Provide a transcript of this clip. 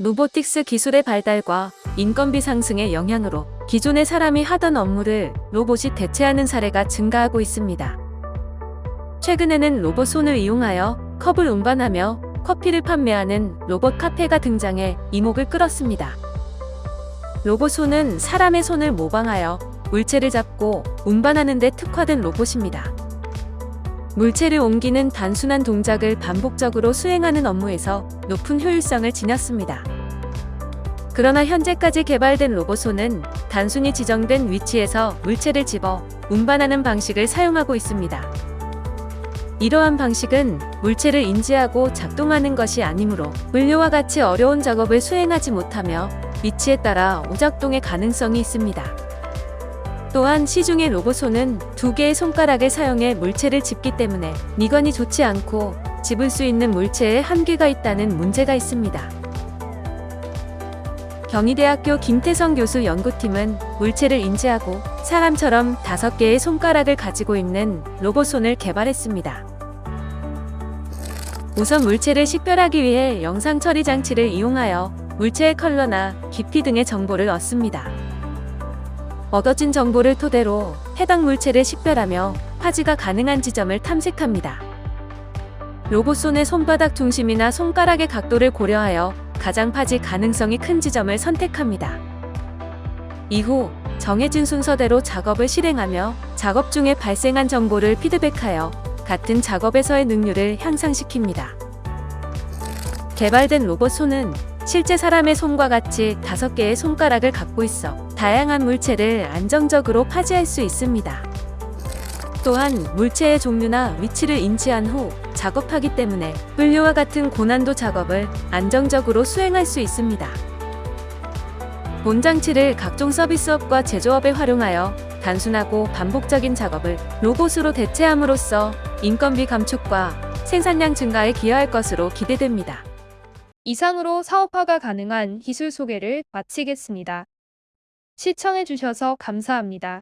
로보틱스 기술의 발달과 인건비 상승의 영향으로 기존의 사람이 하던 업무를 로봇이 대체하는 사례가 증가하고 있습니다. 최근에는 로봇 손을 이용하여 컵을 운반하며 커피를 판매하는 로봇 카페가 등장해 이목을 끌었습니다. 로봇 손은 사람의 손을 모방하여 물체를 잡고 운반하는 데 특화된 로봇입니다. 물체를 옮기는 단순한 동작을 반복적으로 수행하는 업무에서 높은 효율성을 지녔습니다. 그러나 현재까지 개발된 로봇손은 단순히 지정된 위치에서 물체를 집어 운반하는 방식을 사용하고 있습니다. 이러한 방식은 물체를 인지하고 작동하는 것이 아니므로 물류와 같이 어려운 작업을 수행하지 못하며 위치에 따라 오작동의 가능성이 있습니다. 또한 시중의 로봇손은 두 개의 손가락을 사용해 물체를 집기 때문에 미관이 좋지 않고 집을 수 있는 물체에 한계가 있다는 문제가 있습니다. 경희대학교 김태성 교수 연구팀은 물체를 인지하고 사람처럼 다섯 개의 손가락을 가지고 있는 로봇손을 개발했습니다. 우선 물체를 식별하기 위해 영상 처리 장치를 이용하여 물체의 컬러나 깊이 등의 정보를 얻습니다. 얻어진 정보를 토대로 해당 물체를 식별하며 파지가 가능한 지점을 탐색합니다. 로봇손의 손바닥 중심이나 손가락의 각도를 고려하여 가장 파지 가능성이 큰 지점을 선택합니다. 이후 정해진 순서대로 작업을 실행하며 작업 중에 발생한 정보를 피드백하여 같은 작업에서의 능률을 향상시킵니다. 개발된 로봇 손은 실제 사람의 손과 같이 다섯 개의 손가락을 갖고 있어 다양한 물체를 안정적으로 파지할 수 있습니다. 또한 물체의 종류나 위치를 인지한 후 작업하기 때문에 분류와 같은 고난도 작업을 안정적으로 수행할 수 있습니다. 본 장치를 각종 서비스업과 제조업에 활용하여 단순하고 반복적인 작업을 로봇으로 대체함으로써 인건비 감축과 생산량 증가에 기여할 것으로 기대됩니다. 이상으로 사업화가 가능한 기술 소개를 마치겠습니다. 시청해주셔서 감사합니다.